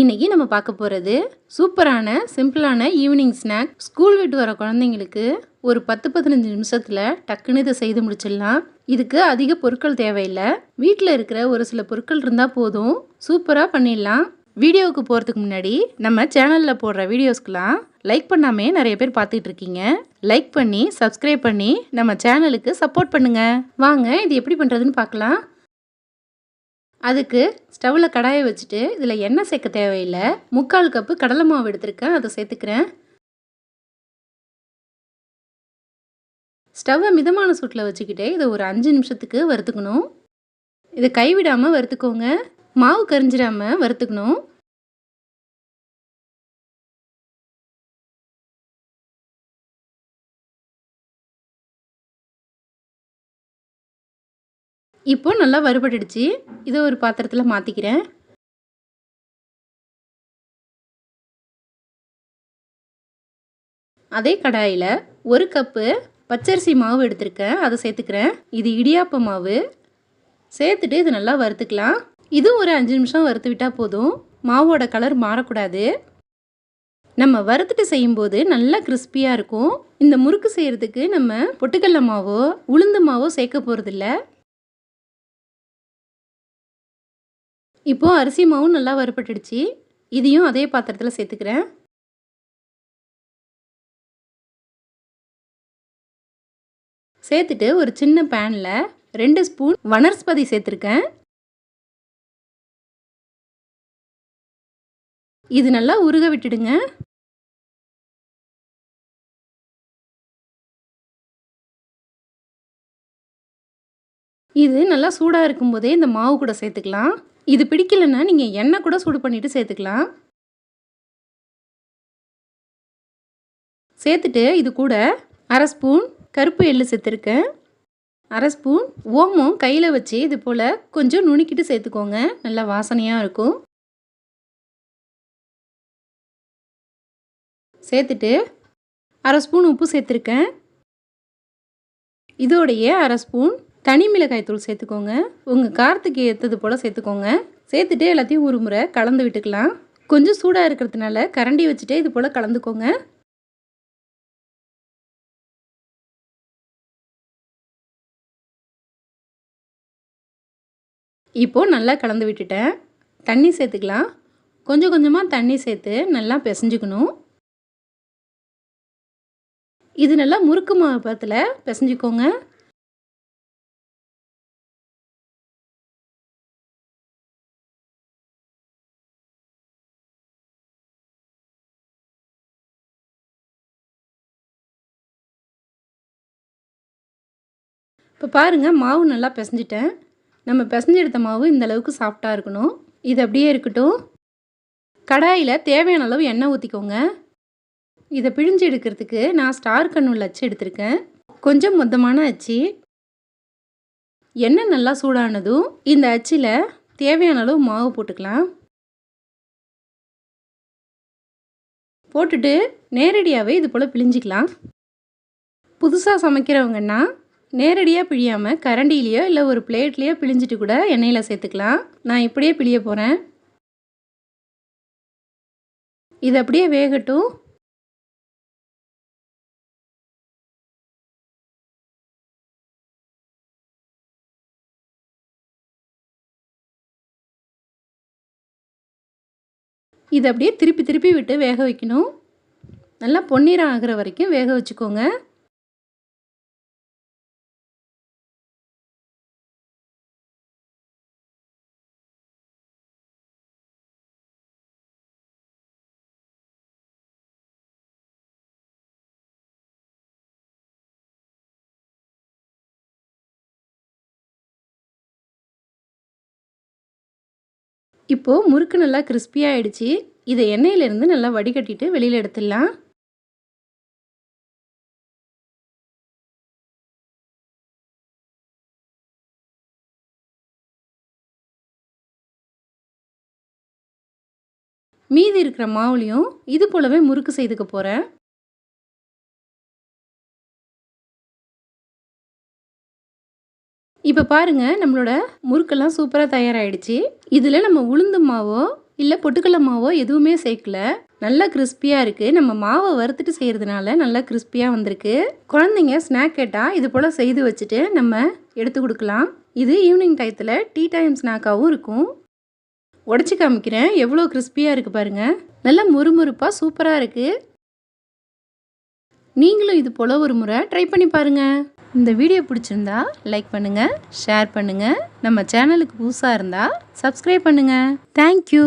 இன்னைக்கு நம்ம பார்க்க போகிறது சூப்பரான சிம்பிளான ஈவினிங் ஸ்நாக். ஸ்கூல் விட்டு வர குழந்தைங்களுக்கு ஒரு பத்து பதினஞ்சு நிமிஷத்தில் டக்குன்னு இதை செய்து முடிச்சிடலாம். இதுக்கு அதிக பொருட்கள் தேவையில்லை. வீட்டில் இருக்கிற ஒரு சில பொருட்கள் இருந்தால் போதும். சூப்பராக பண்ணிடலாம். வீடியோவுக்கு போகிறதுக்கு முன்னாடி நம்ம சேனலில் போடுற வீடியோஸ்க்கெலாம் லைக் பண்ணாமே நிறைய பேர் பார்த்துட்டு இருக்கீங்க. லைக் பண்ணி சப்ஸ்கிரைப் பண்ணி நம்ம சேனலுக்கு சப்போர்ட் பண்ணுங்கள் வாங்க இது எப்படி பண்ணுறதுன்னு பார்க்கலாம். அதுக்கு ஸ்டவ்வில் கடாயை வச்சுட்டு இதில் எண்ணெய் சேர்க்க தேவையில்லை. முக்கால் கப்பு கடலை மாவு எடுத்திருக்கேன். அதை சேர்த்துக்கிறேன். ஸ்டவ்வை மிதமான சூட்டில் வச்சுக்கிட்டே இதை ஒரு அஞ்சு நிமிஷத்துக்கு வறுத்துக்கணும். இதை கைவிடாமல் வறுத்துக்கோங்க. மாவு கரிஞ்சிடாமல் வறுத்துக்கணும். இப்போ நல்லா வறுபட்டுடுச்சு. இதை ஒரு பாத்திரத்தில் மாற்றிக்கிறேன் அதே கடாயில் ஒரு கப்பு பச்சரிசி மாவு எடுத்திருக்கேன். அதை சேர்த்துக்கிறேன். இது இடியாப்ப மாவு. சேர்த்துட்டு இது நல்லா வறுத்துக்கலாம். இது ஒரு அஞ்சு நிமிஷம் வறுத்து விட்டால் போதும். மாவோட கலர் மாறக்கூடாது. நம்ம வறுத்துட்டு செய்யும்போது நல்லா கிறிஸ்பியாக இருக்கும். இந்த முறுக்கு செய்கிறதுக்கு நம்ம பொட்டுக்கடல மாவோ உளுந்து மாவோ சேர்க்க போகிறதில்ல இப்போது அரிசி மாவும் நல்லா வறுபட்டுடுச்சு. இதையும் அதே பாத்திரத்தில் சேர்த்துக்கிறேன். சேர்த்துட்டு ஒரு சின்ன பேனில் ரெண்டு ஸ்பூன் வனஸ்பதி சேர்த்துருக்கேன். இது நல்லா உருக விட்டுடுங்க. இது நல்லா சூடாக இருக்கும்போதே இந்த மாவு கூட சேர்த்துக்கலாம். இது பிடிக்கலன்னா நீங்கள் எண்ணெய் கூட சூடு பண்ணிவிட்டு சேர்த்துக்கலாம். சேர்த்துட்டு இது கூட அரை ஸ்பூன் கருப்பு எள்ளு சேர்த்துருக்கேன். அரை ஸ்பூன் ஓமம் கையில் வச்சு இது போல் கொஞ்சம் நுணுக்கிட்டு சேர்த்துக்கோங்க. நல்லா வாசனையாக இருக்கும். சேர்த்துட்டு அரை ஸ்பூன் உப்பு சேர்த்துருக்கேன். இதோடைய அரை ஸ்பூன் தனி மிளகாய் தூள் சேர்த்துக்கோங்க. உங்கள் காரத்துக்கு ஏற்றது போல் சேர்த்துக்கோங்க. சேர்த்துட்டு எல்லாத்தையும் ஒரு முறை கலந்து விட்டுக்கலாம். கொஞ்சம் சூடாக இருக்கிறதுனால கரண்டி வச்சுட்டே இது போல் கலந்துக்கோங்க. இப்போது நல்லா கலந்து விட்டுட்டேன். தண்ணி சேர்த்துக்கலாம். கொஞ்சம் கொஞ்சமாக தண்ணி சேர்த்து நல்லா பிசைஞ்சுக்கணும். இது நல்லா முறுக்கு மாவு பத்தில் பிசைஞ்சுக்கோங்க. இப்போ பாருங்கள் மாவு நல்லா பிசைஞ்சிட்டேன். நம்ம பிசைஞ்செடுத்த மாவு இந்த அளவுக்கு சாஃப்டாக இருக்கணும். இது அப்படியே இருக்கட்டும். கடாயில் தேவையான அளவு எண்ணெய் ஊற்றிக்கோங்க இதை பிழிஞ்சு எடுக்கிறதுக்கு நான் ஸ்டார் கண்ணுள்ள அச்சு எடுத்திருக்கேன். கொஞ்சம் மொத்தமான அச்சு. எண்ணெய் நல்லா சூடானதும் இந்த அச்சில் தேவையான அளவு மாவு போட்டுக்கலாம். போட்டுட்டு நேரடியாகவே இது போல் பிழிஞ்சிக்கலாம். புதுசாக சமைக்கிறவங்கன்னா நேரடியாக பிழியாமல் கரண்டிலேயோ இல்லை ஒரு பிளேட்லேயோ பிழிஞ்சிட்டு கூட எண்ணெயில் சேர்த்துக்கலாம். நான் இப்படியே பிழிய போகிறேன் இது அப்படியே வேகட்டும். இது அப்படியே திருப்பி திருப்பி விட்டு வேக வைக்கணும். நல்லா பொன்னிறம் ஆகிற வரைக்கும் வேக வச்சுக்கோங்க. இப்போது முறுக்கு நல்லா கிறிஸ்பியாக ஆகிடுச்சி இதை எண்ணெயிலேருந்து நல்லா வடிகட்டிட்டு வெளியில் எடுத்துடலாம். மீதி இருக்கிற மாவுலையும் இது போலவே முறுக்கு செய்துக்க போகிறேன் இப்போ பாருங்கள் நம்மளோட முறுக்கெல்லாம் சூப்பராக தயாராகிடுச்சு இதில் நம்ம உளுந்து மாவோ இல்லை பொட்டுக்கடலை மாவோ எதுவுமே சேர்க்கல. நல்லா கிறிஸ்பியாக இருக்குது நம்ம மாவை வறுத்துட்டு செய்கிறதுனால நல்லா கிறிஸ்பியாக வந்திருக்கு. குழந்தைங்க ஸ்நாக் கேட்டால் இது போல் செய்து வச்சுட்டு நம்ம எடுத்து கொடுக்கலாம். இது ஈவினிங் டயத்தில் டீ டைம் ஸ்நாக்காகவும் இருக்கும். உடச்சி காமிக்கிறேன். எவ்வளோ கிறிஸ்பியாக இருக்குது பாருங்கள் நல்லா முறுமுறுப்பாக சூப்பராக இருக்குது நீங்களும் இது போல் ஒரு முறை ட்ரை பண்ணி பாருங்கள் இந்த வீடியோ பிடிச்சிருந்தா லைக் பண்ணுங்கள் ஷேர் பண்ணுங்கள் நம்ம சேனலுக்கு புதுசாக இருந்தால் சப்ஸ்கிரைப் பண்ணுங்கள் தேங்க்யூ